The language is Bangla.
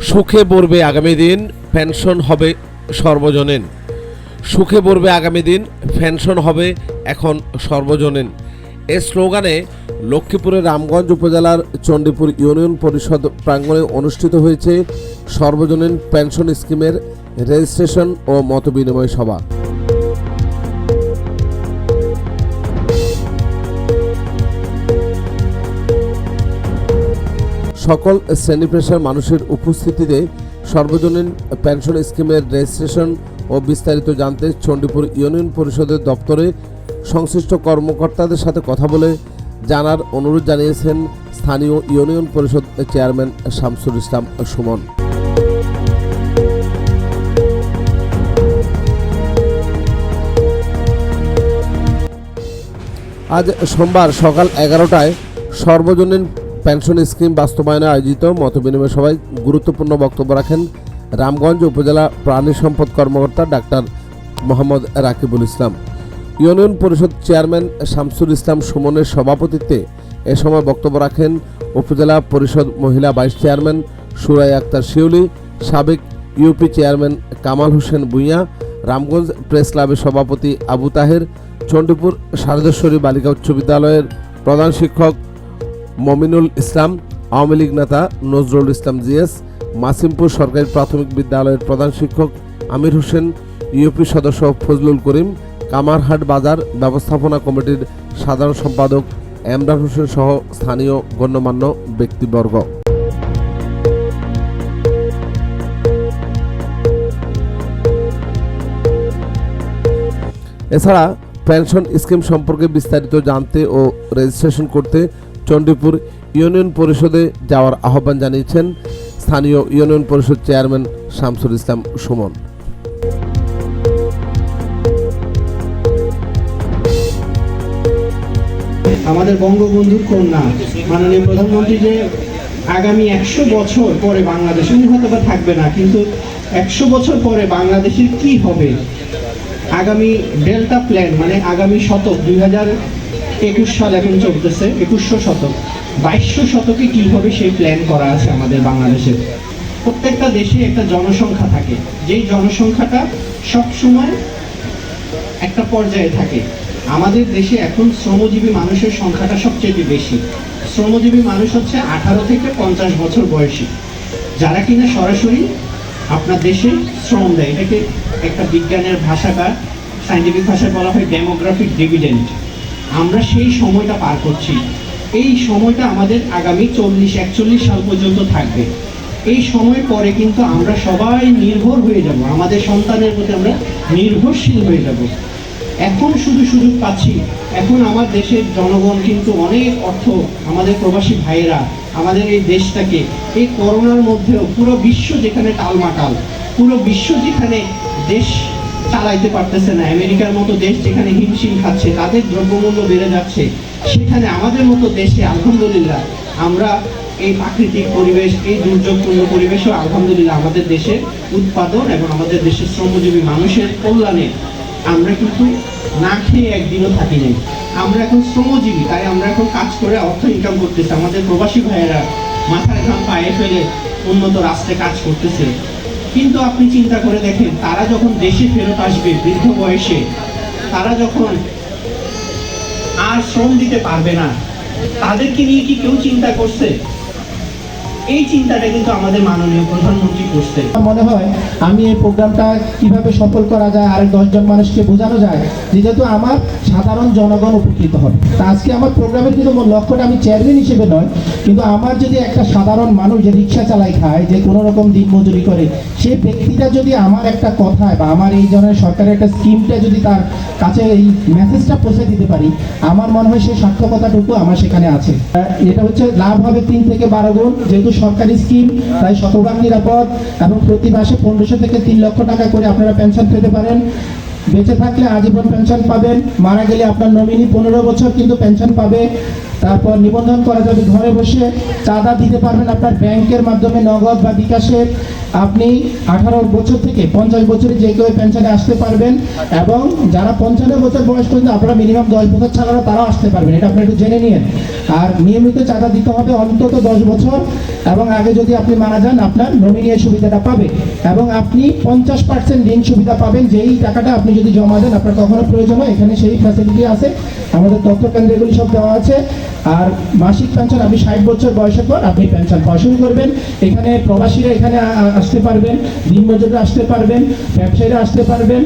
সুখে পড়বে আগামী দিন, পেনশন হবে সর্বজনীন। সুখে পড়বে আগামী দিন, পেনশন হবে এখন সর্বজনীন। এ স্লোগানে লক্ষ্মীপুরের রামগঞ্জ উপজেলার চণ্ডীপুর ইউনিয়ন পরিষদ প্রাঙ্গণে অনুষ্ঠিত হয়েছে সর্বজনীন পেনশন স্কিমের রেজিস্ট্রেশন ও মতবিনিময় সভা। সকল শ্রেণি পেশার মানুষের উপস্থিতিতে সর্বজনীন পেনশন স্কিমের রেজিস্ট্রেশন ও বিস্তারিত জানতে চণ্ডীপুর ইউনিয়ন পরিষদের দপ্তরে সংশ্লিষ্ট কর্মকর্তাদের সাথে কথা বলে জানার অনুরোধ জানিয়েছেন স্থানীয় ইউনিয়ন পরিষদ চেয়ারম্যান শামসুল ইসলাম সুমন। আজ সোমবার সকাল এগারোটায় সর্বজনীন পেনশন স্কিম বাস্তবায়নে আয়োজিত মতবিনিময় সভায় গুরুত্বপূর্ণ বক্তব্য রাখেন রামগঞ্জ উপজেলা প্রাণী সম্পদ কর্মকর্তা ডাক্তার মোহাম্মদ রাকিবুল ইসলাম। ইউনিয়ন পরিষদ চেয়ারম্যান শামসুল ইসলাম সুমনের সভাপতিত্বে এ সময় বক্তব্য রাখেন উপজেলা পরিষদ মহিলা ভাইস চেয়ারম্যান সুরাই আক্তার শিউলি, সাবেক UP chairman Kamal Hossain Bhuiyan, Ramganj press ক্লাবের সভাপতি আবু তাহের, চণ্ডীপুর শারদেশ্বরী বালিকা উচ্চ বিদ্যালয়ের প্রধান শিক্ষক মমিনুল ইসলাম, আওয়ামী লীগ নেতা নজরুল ইসলাম জিএস, মাসিমপুর সরকারি প্রাথমিক বিদ্যালয়ের প্রধান শিক্ষক আমির হোসেন, ইউপি সদস্য ফজলুল করিম, কামারহাট বাজার ব্যবস্থাপনা কমিটির সাধারণ সম্পাদক এমরান হোসেন সহ স্থানীয় গণ্যমান্য ব্যক্তিবর্গ। এছাড়া পেনশন স্কিম সম্পর্কে বিস্তারিত জানতে ও রেজিস্ট্রেশন করতে চণ্ডীপুর ইউনিয়ন পরিষদে যাওয়ার আহ্বান জানিয়েছেন স্থানীয় ইউনিয়ন পরিষদ চেয়ারম্যান শামসুল ইসলাম সুমন। আমাদের বঙ্গবন্ধুর কন্যা, মাননীয় প্রধানমন্ত্রী যে আগামী একশো বছর পরে বাংলাদেশ, উনি হয়তো বা থাকবে না, কিন্তু একশো বছর পরে বাংলাদেশের কি হবে? আগামী ডেল্টা প্ল্যান মানে আগামী শতক, দুই হাজার একুশ সাল এখন চলতেছে, একুশশো শতক। বাইশশো শতকে কি হবে সেই প্ল্যান করা আছে আমাদের বাংলাদেশে? প্রত্যেকটা দেশে একটা জনসংখ্যা থাকে। যেই জনসংখ্যাটা সবসময় একটা পর্যায়ে থাকে। আমাদের দেশে এখন শ্রমজীবী মানুষের সংখ্যাটা সবচেয়ে বেশি। শ্রমজীবী মানুষ হচ্ছে আঠারো থেকে পঞ্চাশ বছর বয়সী। যারা কিনা সরাসরি আপনার দেশে শ্রম দেয়। এটাকে একটা বিজ্ঞানের ভাষাকার সাইন্টিফিক ভাষায় বলা হয় ডেমোগ্রাফিক ডিভিডেন্ট আমরা সেই সময়টা পার করছি। এই সময়টা আমাদের আগামী চল্লিশ, একচল্লিশ সাল পর্যন্ত থাকবে। এই সময় পরে কিন্তু আমরা সবাই নির্ভর হয়ে যাব। আমাদের সন্তানের প্রতি আমরা নির্ভরশীল হয়ে যাব। এখন শুধু সুযোগ পাচ্ছি। এখন আমার দেশের জনগণ কিন্তু অনেক অর্থ আমাদের প্রবাসী ভাইয়েরা, আমাদের এই দেশটাকে এই করোনার মধ্যেও পুরো বিশ্ব যেখানে টালমাটাল, পুরো বিশ্ব যেখানে দেশ চালাইতে পারতেছে না। আমেরিকার মতো দেশ যেখানে হিমশিম খাচ্ছে, তাদের দ্রব্যমূল্য বেড়ে যাচ্ছে, সেখানে আমাদের মতো দেশে, আলহামদুলিল্লাহ, আমরা এই প্রাকৃতিক পরিবেশ, এই দুর্যোগপূর্ণ পরিবেশও, আলহামদুলিল্লাহ, আমাদের দেশে উৎপাদন এবং আমাদের দেশের শ্রমজীবী মানুষের কল্যাণে আমরা কিন্তু না খেয়ে একদিনও থাকি নাই। আমরা এখন শ্রমজীবী, তাই আমরা এখন কাজ করে অর্থ ইনকাম করতেছি। আমাদের প্রবাসী ভাইয়েরা মাথার ঘাম পায়ে ফেলে উন্নত রাষ্ট্রে কাজ করতেছে। কিন্তু আপনি চিন্তা করে দেখেন, তারা যখন দেশে ফেরত আসবে বৃদ্ধ বয়সে, তারা যখন আর শ্রম দিতে পারবে না, তাদেরকে নিয়ে কি কেউ চিন্তা করছে? এই চিন্তাটা কিন্তু আমাদের মাননীয় প্রধানমন্ত্রী মনে হয় আমি এই প্রোগ্রামটা কীভাবে সফল করা যায় আর দশজন মানুষকে বোঝানো যায় যেহেতু আমার সাধারণ জনগণ উপকৃত হবে। তা আজকে আমার প্রোগ্রামের কিন্তু লক্ষ্যটা আমি চেয়ারম্যান হিসেবে নয়, কিন্তু আমার যদি একটা সাধারণ মানুষ যে রিক্সা চালাই খায়, যে কোনো রকম দিন মজুরি করে সেই ব্যক্তিটা যদি আমার একটা কথায় বা আমার এই ধরনের সরকারের একটা স্কিমটা যদি তার কাছে এই মেসেজটা পৌঁছে দিতে পারি, আমার মনে হয় সেই সার্থকতাটুকু আমার সেখানে আছে। এটা হচ্ছে লাভ হবে তিন থেকে বারো গুণ, যেহেতু সরকারি স্কিম প্রায় শতভাগ নিরাপদ এবং প্রতি মাসে পনেরোশো থেকে তিন লক্ষ টাকা করে আপনারা পেনশন পেতে পারেন। বেঁচে থাকলে আজীবন পেনশন পাবেন, মারা গেলে আপনার নমিনি পনেরো বছর কিন্তু পেনশন পাবে। তারপর নিবন্ধন করা যাবে ঘরে বসে, চাঁদা দিতে পারবেন আপনার ব্যাংকের মাধ্যমে নগদ বা বিকাশে। আপনি আঠারো বছর থেকে পঞ্চাশ বছরে যে কেউ পেনশনে আসতে পারবেন এবং যারা পঞ্চান্ন বছর বয়স পর্যন্ত আপনারা মিনিমাম দশ বছর ছাড়া তারাও আসতে পারবেন, এটা আপনি একটু জেনে নিন। আর নিয়মিত চাঁদা দিতে হবে অন্তত দশ বছর এবং আগে যদি আপনি মারা যান, আপনার নমিনি এই সুবিধাটা পাবে। এবং আপনি পঞ্চাশ পার্সেন্ট ঋণ সুবিধা পাবেন, যেই টাকাটা আপনি যদি জমা দেন, আপনার কখনো প্রয়োজন হয়, এখানে সেই ফ্যাসিলিটি আছে। আমাদের তথ্য কেন্দ্রগুলি সব দেওয়া আছে। আর মাসিক পেনশন আপনি ষাট বছর বয়সের পর আপনি পেনশন পাওয়া শুরু করবেন। এখানে প্রবাসীরা এখানে আসতে পারবেন, দিনমজুররা আসতে পারবেন, ব্যবসায়ীরা আসতে পারবেন।